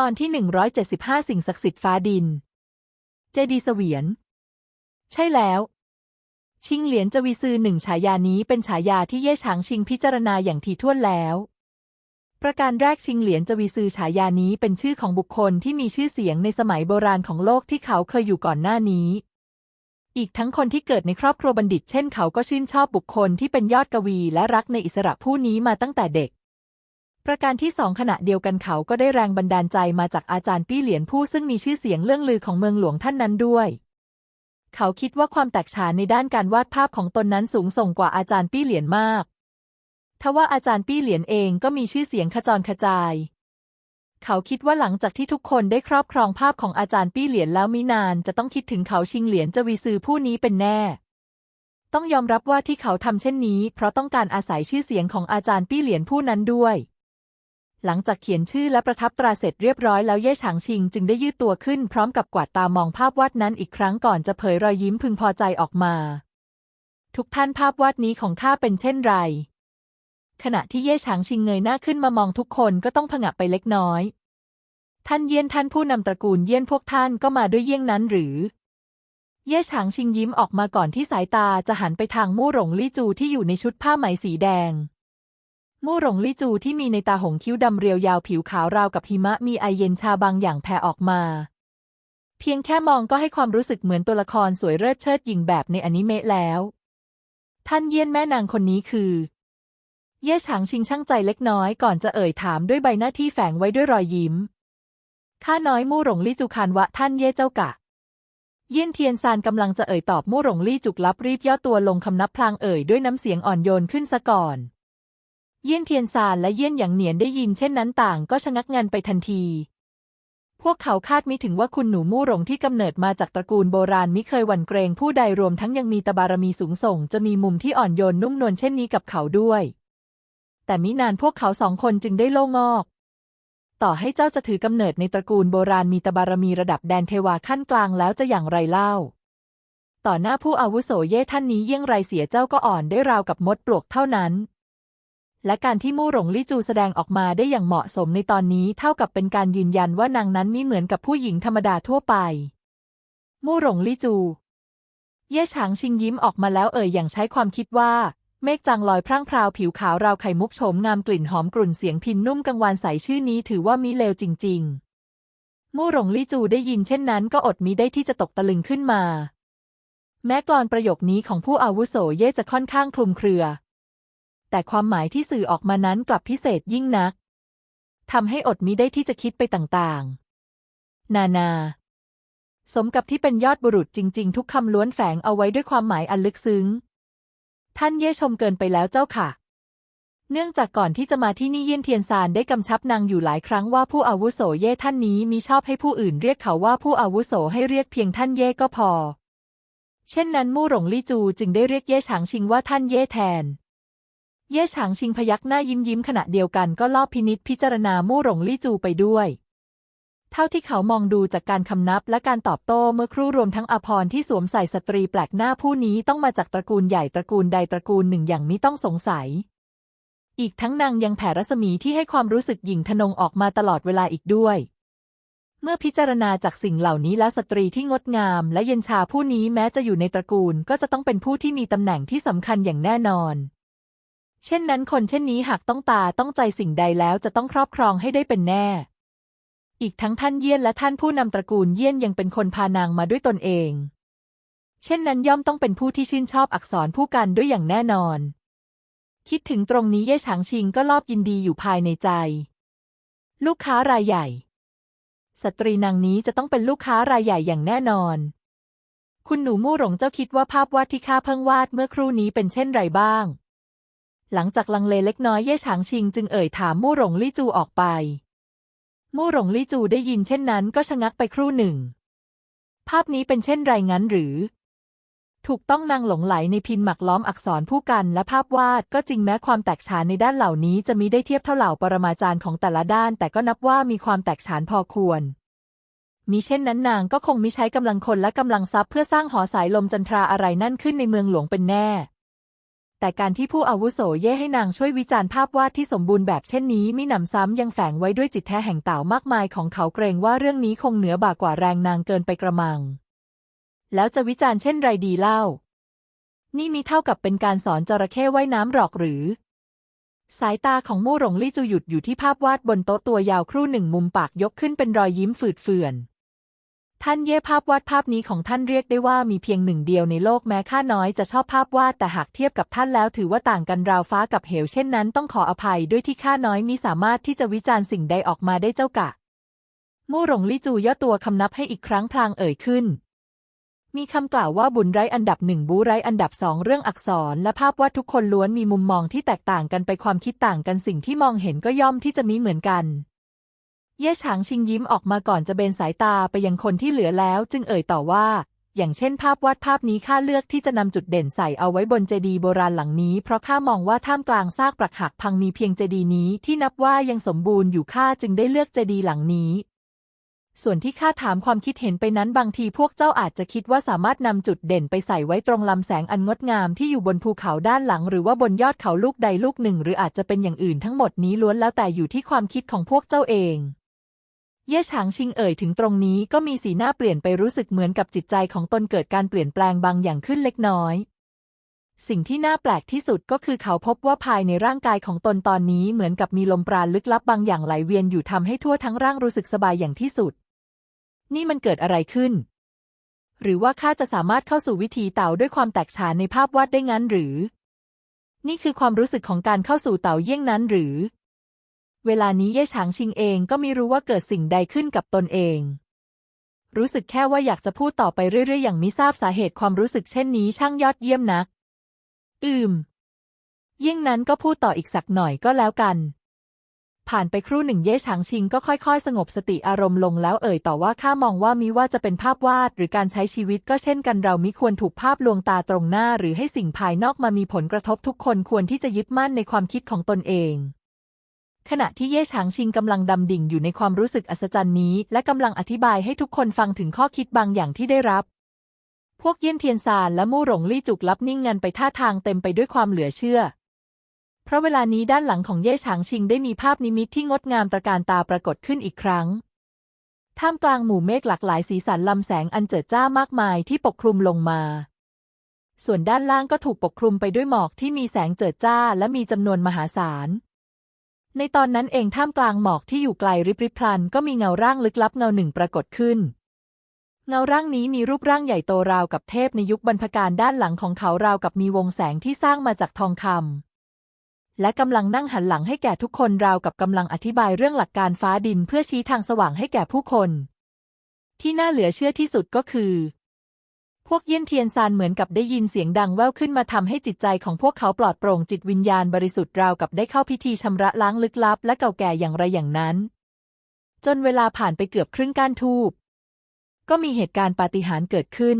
ตอนที่ 175 สิ่งศักดิ์สิทธิ์ฟ้าดิน เจดีเสวียน ใช่แล้ว ชิงเหลียนจวีซือหนึ่งฉายานี้เป็นฉายาที่เย่ฉางชิงพิจารณาอย่างถี่ถ้วนแล้ว ประการแรกชิงเหลียนจวีซือฉายานี้เป็นชื่อของบุคคลที่มีชื่อเสียงในสมัยโบราณของโลกที่เขาเคยอยู่ก่อนหน้านี้ อีกทั้งคนที่เกิดในครอบครัวบัณฑิต เช่นเขาก็ชื่นชอบบุคคลที่เป็นยอดกวีและรักในอิสระผู้นี้มาตั้งแต่เด็ก ประการที่สองขณะเดียวกันเขาก็ได้แรงบันดาลใจมาจากอาจารย์ปี้เหลียนผู้ซึ่งมีชื่อเสียงเรื่องลือของเมืองหลวงท่านนั้นด้วย เขาคิดว่าความแตกฉานในด้านการวาดภาพของตนนั้นสูงส่งกว่าอาจารย์ปี้เหลียนมากทว่าอาจารย์ปี้เหลียนเองก็มีชื่อเสียงขจรขจาย เขาคิดว่าหลังจากที่ทุกคนได้ครอบครองภาพของอาจารย์ปี้เหลียนแล้วมินานจะต้องคิดถึงเขาชิงเหลียนจวีซือผู้นี้เป็นแน่ ต้องยอมรับว่าที่เขาทำเช่นนี้ เพราะต้องการอาศัยชื่อเสียงของอาจารย์ปี้เหลียนผู้นั้นด้วย หลังจากเขียนชื่อและประทับตราเสร็จเรียบร้อยแล้วเย่ฉางชิงจึงได้ยืดตัวขึ้นพร้อมกับกวาดตามองภาพวาดนั้นอีกครั้งก่อนจะเผยรอยยิ้มพึงพอใจออกมา ทุกท่านภาพวาดนี้ของข้าเป็นเช่นไร ขณะที่เย่ฉางชิงเงยหน้าขึ้นมามองทุกคนก็ต้องผงะไปเล็กน้อย ท่านเยี่ยนท่านผู้นำตระกูลเยี่ยนพวกท่านก็มาด้วยเยี่ยงนั้นหรือ เย่ฉางชิงยิ้มออกมาก่อนที่สายตาจะหันไปทางมู่หลงลี่จูที่อยู่ในชุดผ้าไหมสีแดง มู่หลงลี่จูที่มีในตาหงคิ้วดำเรียวยาวผิวขาวราวกับหิมะมีไอเย็นชาบางอย่างแผ่ออกมา เพียงแค่มองก็ให้ความรู้สึกเหมือนตัวละครสวยเลิศเชิดหญิงแบบในอนิเมะแล้ว ท่านเยี่ยนแม่นางคนนี้คือ เย่ฉางชิงช่างใจเล็กน้อยก่อนจะเอ่ยถามด้วยใบหน้าที่แฝงไว้ด้วยรอยยิ้มข้าน้อยมู่หลงลี่จูคานวะท่านเย่เจ้ากะ เยี่ยนเทียนซานกำลังจะเอ่ยตอบมู่หลงลี่จุกลับรีบย่อตัวลงคำนับพลางเอ่ยด้วยน้ำเสียงอ่อนโยนขึ้นซะก่อน เยี่ยนเทียนซานและเยี่ยนหยางเหนียนได้ยินเช่นนั้นต่างก็ชะงักงันไปทันที พวกเขาคาดมิถึงว่าคุณหนูมู่หลงที่กำเนิดมาจากตระกูลโบราณมิเคยหวั่นเกรงผู้ใดรวมทั้งยังมีตบารมีสูงส่ง จะมีมุมที่อ่อนโยนนุ่มนวลเช่นนี้กับเขาด้วย แต่มินานพวกเขาสองคนจึงได้โล่งอก ต่อให้เจ้าจะถือกำเนิดในตระกูลโบราณมีตบารมีระดับแดนเทวาขั้นกลางแล้วจะอย่างไรเล่าต่อหน้าผู้อาวุโสเย่ท่านนี้เยี่ยงไรเสียเจ้าก็อ่อนได้ราวกับมดปลวกเท่านั้น และการที่มู่หลงลี่จูแสดงออกมาได้อย่างเหมาะสมในตอนนี้เท่ากับเป็นการยืนยันว่านางนั้นมิเหมือนกับผู้หญิงธรรมดาทั่วไป มู่หลงลี่จู เย่ฉางชิงยิ้มออกมาแล้วเอ่ยอย่างใช้ความคิดว่า เมฆจางลอยพร่างพราวผิวขาวราวไข่มุกโฉมงามกลิ่นหอมกลุ่นเสียงพินนุ่มกังวานใสชื่อนี้ถือว่ามิเลวจริง ๆ มู่หลงลี่จูได้ยินเช่นนั้นก็อดมิได้ที่จะตกตะลึงขึ้นมา แม้กลอนประโยคนี้ของผู้อาวุโสเย่จะค่อนข้างคลุมเครือ แต่ความหมายที่สื่อออกมานั้นกลับพิเศษยิ่งนักทำให้อดมิได้ที่จะคิดไปต่างๆ นานา สมกับที่เป็นยอดบุรุษจริง ๆ ทุกคำล้วนแฝงเอาไว้ด้วยความหมายอันลึกซึ้ง ท่านเย่ชมเกินไปแล้วเจ้าค่ะ เนื่องจากก่อนที่จะมาที่นี่เยี่ยนเทียนซานได้กำชับนางอยู่หลายครั้งว่าผู้อาวุโสเย่ท่านนี้มีชอบให้ผู้อื่นเรียกเขาว่าผู้อาวุโสให้เรียกเพียงท่านเย่ก็พอ เช่นนั้นมู่หลงลี่จูจึงได้เรียกเย่ฉางชิงว่าท่านเย่แทน เย่ฉางชิงพยักหน้ายิ้มยิ้มขณะเดียวกันก็ลอบพินิษพิจารณามู่หลงลี่จูไปด้วย เท่าที่เขามองดูจากการคำนับและการตอบโต้เมื่อครู่รวมทั้งอภรณ์ที่สวมใส่สตรีแปลกหน้าผู้นี้ต้องมาจากตระกูลใหญ่ตระกูลใดตระกูลหนึ่งอย่างมิต้องสงสัย อีกทั้งนางยังแผ่รัศมีที่ให้ความรู้สึกหยิ่งทนงออกมาตลอดเวลาอีกด้วยเมื่อพิจารณาจากสิ่งเหล่านี้แล้วสตรีที่งดงามและเย็นชาผู้นี้แม้จะอยู่ในตระกูลก็จะต้องเป็นผู้ที่มีตำแหน่งที่สำคัญอย่างแน่นอน เช่นนั้นคนเช่นนี้หากต้องตาต้องใจสิ่งใดแล้วจะต้องครอบครองให้ได้เป็นแน่ อีกทั้งท่านเยี่ยนและท่านผู้นำตระกูลเยี่ยนยังเป็นคนพานางมาด้วยตนเอง เช่นนั้นย่อมต้องเป็นผู้ที่ชื่นชอบอักษรผู้กันด้วยอย่างแน่นอน คิดถึงตรงนี้เย่ฉางชิงก็รอบยินดีอยู่ภายในใจ ลูกค้ารายใหญ่ สตรีนางนี้จะต้องเป็นลูกค้ารายใหญ่อย่างแน่นอน คุณหนูมู่หลงเจ้าคิดว่าภาพวาดที่ข้าเพิ่งวาดเมื่อครู่นี้เป็นเช่นไรบ้าง หลังจากลังเลเล็กน้อยเย่ฉางชิงจึงเอ่ยถามมู่หลงลี่จูออกไป มู่หลงลี่จูได้ยินเช่นนั้นก็ชะงักไปครู่หนึ่ง ภาพนี้เป็นเช่นไรงั้นหรือ ถูกต้องนางหลงไหลในพินหมักล้อมอักษรผู้กันและภาพวาดก็จริงแม้ความแตกฉานในด้านเหล่านี้จะมีได้เทียบเท่าเหล่าปรมาจารย์ของแต่ละด้าน แต่ก็นับว่ามีความแตกฉานพอควรมิเช่นนั้นนางก็คงมิใช้กำลังคนและกำลังทรัพย์เพื่อสร้างหอสายลมจันทราอะไรนั่นขึ้นในเมืองหลวงเป็นแน่ แต่การที่ผู้อาวุโสเย่ให้นางช่วยวิจารณ์ภาพวาดที่สมบูรณ์แบบเช่นนี้มิหนำซ้ำยังแฝงไว้ด้วยจิตแท้แห่งเต่ามากมายของเขาเกรงว่าเรื่องนี้คงเหนือบ่ากว่าแรงนางเกินไปกระมัง แล้วจะวิจารณ์เช่นไรดีเล่า นี่มีเท่ากับเป็นการสอนจระเข้ว่ายน้ำหรอกหรือ สายตาของมู่หลงลี่จูหยุดอยู่ที่ภาพวาดบนโต๊ะตัวยาวครู่หนึ่งมุมปากยกขึ้นเป็นรอยยิ้มฝืดเฟื่อน ท่านเย่ภาพวาดภาพนี้ของท่านเรียกได้ว่ามีเพียงหนึ่งเดียวในโลกแม้ข้าน้อยจะชอบภาพวาดแต่หากเทียบกับท่านแล้วถือว่าต่างกันราวฟ้ากับเหวเช่นนั้นต้องขออภัยด้วยที่ข้าน้อยมิสามารถที่จะวิจารณ์สิ่งใดออกมาได้เจ้ากะ มู่หลงลี่จูย่อตัวคำนับให้อีกครั้งพลางเอ่ยขึ้น มีคำกล่าวว่าบุญไร้อันดับหนึ่งบูไร้อันดับสองเรื่องอักษร และภาพวาดทุกคนล้วนมีมุมมองที่แตกต่างกันไปความคิดต่างกันสิ่งที่มองเห็นก็ย่อมที่จะมีเหมือนกัน เย่ฉางชิงยิ้มออกมาก่อนจะเบนสายตาไปยังคนที่เหลือแล้ว จึงเอ่ยต่อว่า อย่างเช่นภาพวาดภาพนี้ข้าเลือกที่จะนำจุดเด่นใส่เอาไว้บนเจดีย์โบราณหลังนี้ เพราะข้ามองว่าท่ามกลางซากปรักหักพังมีเพียงเจดีย์นี้ที่นับว่ายังสมบูรณ์อยู่ข้าจึงได้เลือกเจดีย์หลังนี้ส่วนที่ข้าถามความคิดเห็นไปนั้นบางทีพวกเจ้าอาจจะคิดว่าสามารถนำจุดเด่นไปใส่ไว้ตรงลำแสงอันงดงามที่อยู่บนภูเขาด้านหลัง หรือว่าบนยอดเขาลูกใดลูกหนึ่ง หรืออาจจะเป็นอย่างอื่นทั้งหมดนี้ล้วนแล้วแต่อยู่ที่ความคิดของพวกเจ้าเอง เย่ฉางชิงเอ่ยถึงตรงนี้ก็มีสีหน้าเปลี่ยนไปรู้สึกเหมือนกับจิตใจของตนเกิดการเปลี่ยนแปลงบางอย่างขึ้นเล็กน้อย สิ่งที่น่าแปลกที่สุดก็คือเขาพบว่าภายในร่างกายของตนตอนนี้เหมือนกับมีลมปราณลึกลับบางอย่างไหลเวียนอยู่ทำให้ทั่วทั้งร่างรู้สึกสบายอย่างที่สุด นี่มันเกิดอะไรขึ้น หรือว่าข้าจะสามารถเข้าสู่วิถีเต่าด้วยความแตกฉานในภาพวาดได้งั้นหรือ นี่คือความรู้สึกของการเข้าสู่เต่าเยี่ยงนั้นหรือ เวลานี้เย่ฉางชิงเองก็ไม่รู้ว่าเกิดสิ่งใดขึ้นกับตนเอง รู้สึกแค่ว่าอยากจะพูดต่อไปเรื่อยๆ อย่างมิทราบสาเหตุความรู้สึกเช่นนี้ช่างยอดเยี่ยมนัก อืม ยิ่งนั้นก็พูดต่ออีกสักหน่อยก็แล้วกัน ผ่านไปครู่หนึ่งเย่ฉางชิงก็ค่อยๆ สงบสติอารมณ์ลงแล้วเอ่ยต่อว่าข้ามองว่ามิว่าจะเป็นภาพวาดหรือการใช้ชีวิตก็เช่นกันเรามิควรถูกภาพลวงตาตรงหน้า หรือให้สิ่งภายนอกมามีผลกระทบทุกคนควรที่จะยึดมั่นในความคิดของตนเอง ขณะที่เย่ฉางชิงกำลังดำดิ่งอยู่ในความรู้สึกอัศจรรย์นี้ และกำลังอธิบายให้ทุกคนฟังถึงข้อคิดบางอย่างที่ได้รับ พวกเยี่ยนเทียนซานและมู่หลงลี่จุกลับนิ่งงันไปท่าทางเต็มไปด้วยความเหลือเชื่อ เพราะเวลานี้ด้านหลังของเย่ฉางชิงได้มีภาพนิมิตที่งดงามตระการตาปรากฏขึ้นอีกครั้ง ท่ามกลางหมู่เมฆหลากหลายสีสันลำแสงอันเจิดจ้ามากมายที่ปกคลุมลงมาส่วนด้านล่างก็ถูกปกคลุมไปด้วยหมอกที่มีแสงเจิดจ้าและมีจำนวนมหาศาล ในตอนนั้นเองท่ามกลางหมอกที่อยู่ไกลริบริบพลัน ก็มีเงาร่างลึกลับเงาหนึ่งปรากฏขึ้น เงาร่างนี้มีรูปร่างใหญ่โตราวกับเทพในยุคบรรพการด้านหลังของเขาราวกับมีวงแสงที่สร้างมาจากทองคำและกำลังนั่งหันหลังให้แก่ทุกคนราวกับกำลังอธิบายเรื่องหลักการฟ้าดินเพื่อชี้ทางสว่างให้แก่ผู้คน ที่น่าเหลือเชื่อที่สุดก็คือ วกเยี่ยนเทียนซานเหมือนกับได้ยินเสียงดังแว่วขึ้นมาทำให้จิตใจของพวกเขาปลอดโปร่งจิตวิญญาณบริสุทธิ์ราวกับได้เข้าพิธีชำระล้างลึกลับ และเก่าแก่อย่างไรอย่างนั้น จนเวลาผ่านไปเกือบครึ่งก้านทูบก็มีเหตุการณ์ปาฏิหาริย์เกิดขึ้น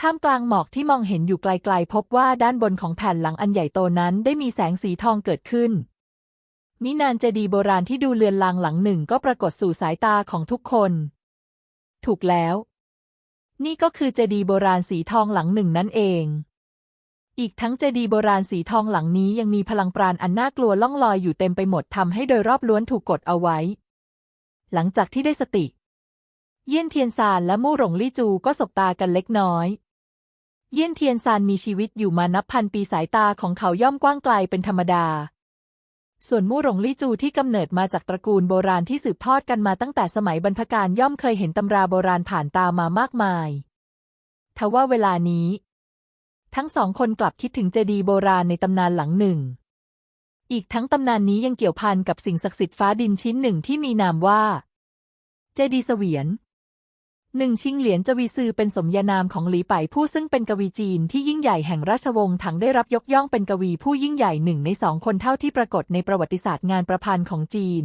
ท่ามกลางหมอกที่มองเห็นอยู่ไกล ๆ พบว่าด้านบนของแผ่นหลังอันใหญ่โตนั้นได้มีแสงสีทองเกิดขึ้น มินานเจดีโบราณที่ดูเลือนลางหลังหนึ่งก็ปรากฏสู่สายตาของทุกคน ถูกแล้ว นี่ก็คือเจดีย์โบราณสีทองหลังหนึ่งนั่นเอง อีกทั้งเจดีย์โบราณสีทองหลังนี้ยังมีพลังปราณอันน่ากลัวล่องลอยอยู่เต็มไปหมดทำให้โดยรอบล้วนถูกกดเอาไว้ หลังจากที่ได้สติ เยี่ยนเทียนซานและมู่หลงลี่จูก็สบตากันเล็กน้อย เยี่ยนเทียนซานมีชีวิตอยู่มานับพันปีสายตาของเขาย่อมกว้างไกลเป็นธรรมดา ส่วนมู่หลงลี่จูที่กำเนิดมาจากตระกูลโบราณที่สืบทอดกันมาตั้งแต่สมัยบรรพการย่อมเคยเห็นตำราโบราณผ่านตามามากมาย ทว่าเวลานี้ ทั้งสองคนกลับคิดถึงเจดีย์โบราณในตำนานหลังหนึ่ง อีกทั้งตำนานนี้ยังเกี่ยวพันกับสิ่งศักดิ์สิทธิ์ฟ้าดินชิ้นหนึ่งที่มีนามว่า เจดีย์เสวียน หนึ่งชิงเหรียญจวีซือเป็นสมญานามของหลีไปผู้ซึ่งเป็นกวีจีนที่ยิ่งใหญ่แห่งราชวงศ์ถังได้รับยกย่องเป็นกวีผู้ยิ่งใหญ่หนึ่งในสองคนเท่าที่ปรากฏในประวัติศาสตร์งานประพันธ์ของจีน